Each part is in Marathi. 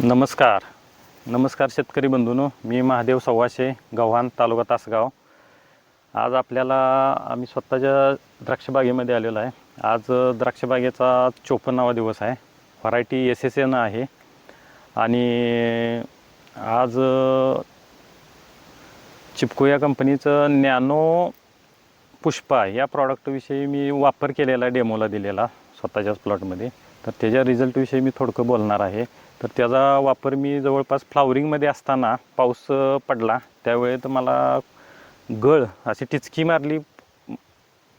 नमस्कार. नमस्कार शेतकरी बंधूनो मी महादेव सव्वाशे गव्हाण तालुका तासगाव. आज आपल्याला आम्ही स्वतःच्या द्राक्षबागेमध्ये आलेलो आहे. आज द्राक्षबागेचा चोपन्नावा दिवस आहे. व्हरायटी एस एस एन आहे. आणि आज चिपको या कंपनीचं नॅनो पुष्पा या प्रॉडक्टविषयी मी वापर केलेला डेमोला दिलेला. स्वतःच्याच प्लॉटमध्ये. तर त्याच्या रिझल्टविषयी मी थोडकं बोलणार आहे. तर त्याचा वापर मी जवळपास फ्लावरिंगमध्ये असताना पाऊस पडला. त्यावेळेत मला गळ अशी टिचकी मारली.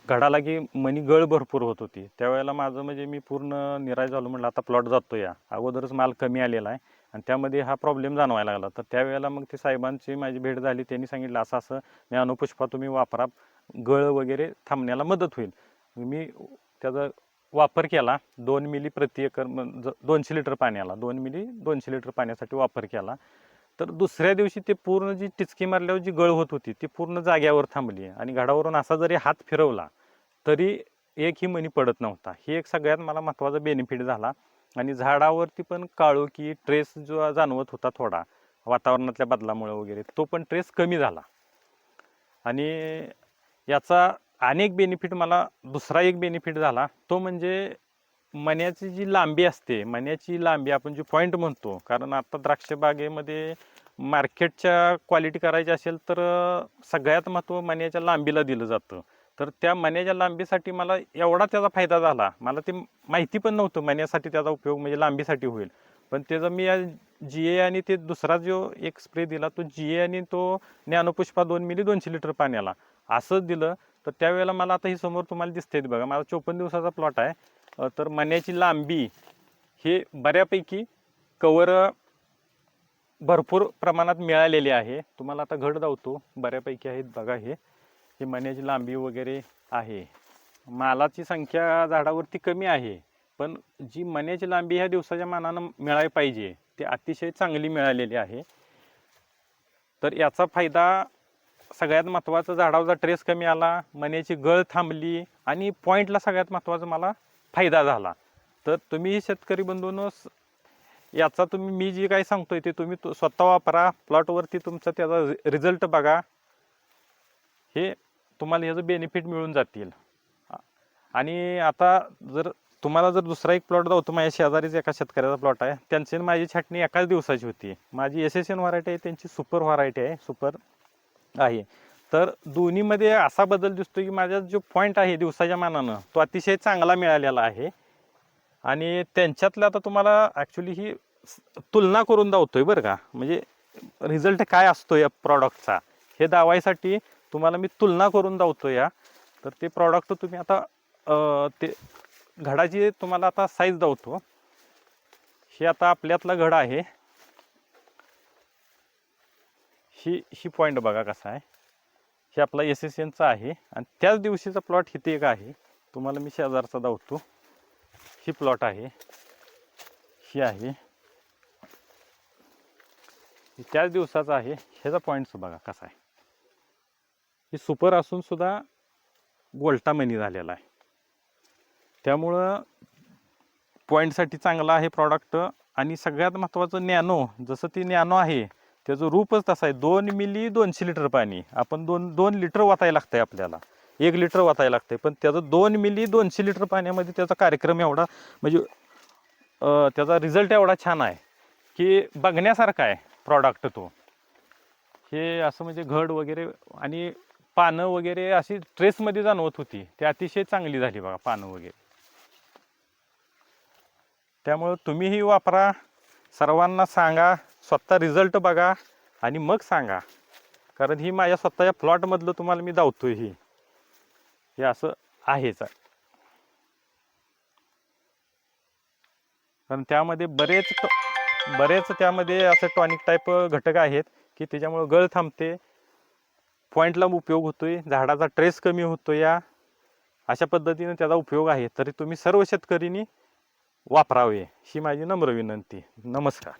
घडाला की मनी गळ भरपूर होत होती. त्यावेळेला माझं म्हणजे मी पूर्ण निराश झालो. म्हटलं आता प्लॉट जातो या. अगोदरच माल कमी आलेला आहे. आणि त्यामध्ये हा प्रॉब्लेम जाणवायला लागला. तर त्यावेळेला मग ते साहेबांची माझी भेट झाली. त्यांनी सांगितलं असं असं मी अनुपुष्पा तुम्ही वापरा. गळ वगैरे थांबण्याला मदत होईल. मी त्याचं वापर केला दोन मिली प्रति एकर ज- दोनशे लिटर पाण्याला दोन मिली दोनशे लिटर पाण्यासाठी वापर केला. तर दुसऱ्या दिवशी ते पूर्ण जी टिचकी मारल्यावर जी गळ होत होती ती पूर्ण जाग्यावर थांबली आणि घडावरून असा जरी हात फिरवला तरी एकही मणी पडत नव्हता. ही एक सगळ्यात मला महत्त्वाचा बेनिफिट झाला आणि झाडावरती पण काळोखी ट्रेस जो जाणवत होता थोडा वातावरणातल्या बदलामुळे वगैरे तो पण ट्रेस कमी झाला. आणि याचा आणि एक बेनिफिट मला दुसरा एक बेनिफिट झाला. तो म्हणजे मण्याची जी लांबी असते मण्याची लांबी आपण जी पॉईंट म्हणतो कारण आता द्राक्ष बागेमध्ये मार्केटच्या क्वालिटी करायची असेल तर सगळ्यात महत्त्व मण्याच्या लांबीला दिलं जातं. तर त्या मण्याच्या लांबीसाठी मला एवढा त्याचा फायदा झाला. मला ते माहिती पण नव्हतं मण्यासाठी त्याचा उपयोग म्हणजे लांबीसाठी होईल. पण त्याचा मी जी ए आणि ते दुसरा जो एक स्प्रे दिला तो जी ए आणि तो ज्ञानपुष्पा दोन मिली दोनशे लिटर पाण्याला. असंच दिलं. तर त्यावेळेला मला आता ही समोर तुम्हाला दिसते बघा. माझा चोपन्न दिवसाचा प्लॉट आहे. तर मण्याची लांबी हे बऱ्यापैकी कवर भरपूर प्रमाणात मिळालेली आहे. तुम्हाला आता घड धावतो बऱ्यापैकी आहेत बघा हे. ही मण्याची लांबी वगैरे आहे. मालाची संख्या झाडावरती कमी आहे. पण जी मण्याची लांबी ह्या दिवसाच्या मानानं मिळाली पाहिजे ती अतिशय चांगली मिळालेली आहे. तर याचा फायदा सगळ्यात महत्त्वाचं झाडावरचा ट्रेस कमी आला मण्याची गळ थांबली आणि पॉईंटला सगळ्यात महत्त्वाचा मला फायदा झाला. तर तुम्ही शेतकरी बंधून याचा तुम्ही मी जे काही सांगतोय ते तुम्ही तो- स्वतः वापरा. प्लॉटवरती तुमचा त्याचा रिझल्ट बघा. हे तुम्हाला याचं बेनिफिट मिळून जातील. आणि आता जर तुम्हाला जर दुसरा एक प्लॉट दावतो माझ्या शेजारीच एका शेतकऱ्याचा प्लॉट आहे. त्यांची माझी छाटणी एकाच दिवसाची होती. माझी एस एस एन व्हरायटी आहे त्यांची सुपर व्हरायटी आहे सुपर आहे. तर दोन्हीमध्ये असा बदल दिसतो की माझा जो पॉईंट आहे दिवसाच्या मानानं तो अतिशय चांगला मिळालेला आहे. आणि त्यांच्यातलं आता तुम्हाला ॲक्च्युली ही तुलना करून दावतोय बरं का. म्हणजे रिझल्ट काय असतो या प्रॉडक्टचा हे दावायसाठी तुम्हाला मी तुलना करून दावतो या तर ते प्रॉडक्ट तुम्ही आता ते घडाची तुम्हाला आता साईज दावतो हे आता आपल्यातला घड आहे. ही ही पॉईंट बघा कसा आहे. हे आपला एस एस एनचा आहे आणि त्याच दिवशीचा प्लॉट इथे एक आहे. तुम्हाला मी शेजारचा दावतो. ही प्लॉट आहे. ही आहे. त्याच दिवसाचा आहे. ह्याचा पॉईंट बघा कसा आहे. ही सुपर असून सुद्धा गोल्टा मनी झालेला आहे. त्यामुळं पॉईंटसाठी चांगला आहे प्रॉडक्ट आणि सगळ्यात महत्त्वाचं नॅनो जसं ती नॅनो आहे त्याचं रूपच तसं आहे. दोन मिली दोनशे लिटर पाणी. आपण दोन दोन लिटर वाचायला लागतंय आपल्याला. एक लिटर वाचायला लागतंय. पण त्याचं दोन मिली दोनशे लिटर पाण्यामध्ये त्याचा कार्यक्रम एवढा म्हणजे त्याचा रिझल्ट एवढा छान आहे की बघण्यासारखा आहे प्रॉडक्ट तो. हे असं म्हणजे घड वगैरे आणि पानं वगैरे अशी ट्रेसमध्ये जाणवत होती. ती अतिशय चांगली झाली बघा पानं वगैरे. त्यामुळं तुम्हीही वापरा. सर्वांना सांगा. स्वतः रिझल्ट बघा आणि मग सांगा. कारण ही माझ्या स्वतःच्या प्लॉटमधलं तुम्हाला मी दावतोय ही. हे असं आहेच. कारण त्यामध्ये बरेच बरेच त्यामध्ये असं टॉनिक टाईप घटक आहेत की त्याच्यामुळं गळ थांबते. पॉईंटला उपयोग होतोय. झाडाचा ट्रेस कमी होतो या अशा पद्धतीने त्याचा उपयोग आहे. तरी तुम्ही सर्व शेतकरीनी वापरावे. ही माझी नम्र विनंती. नमस्कार.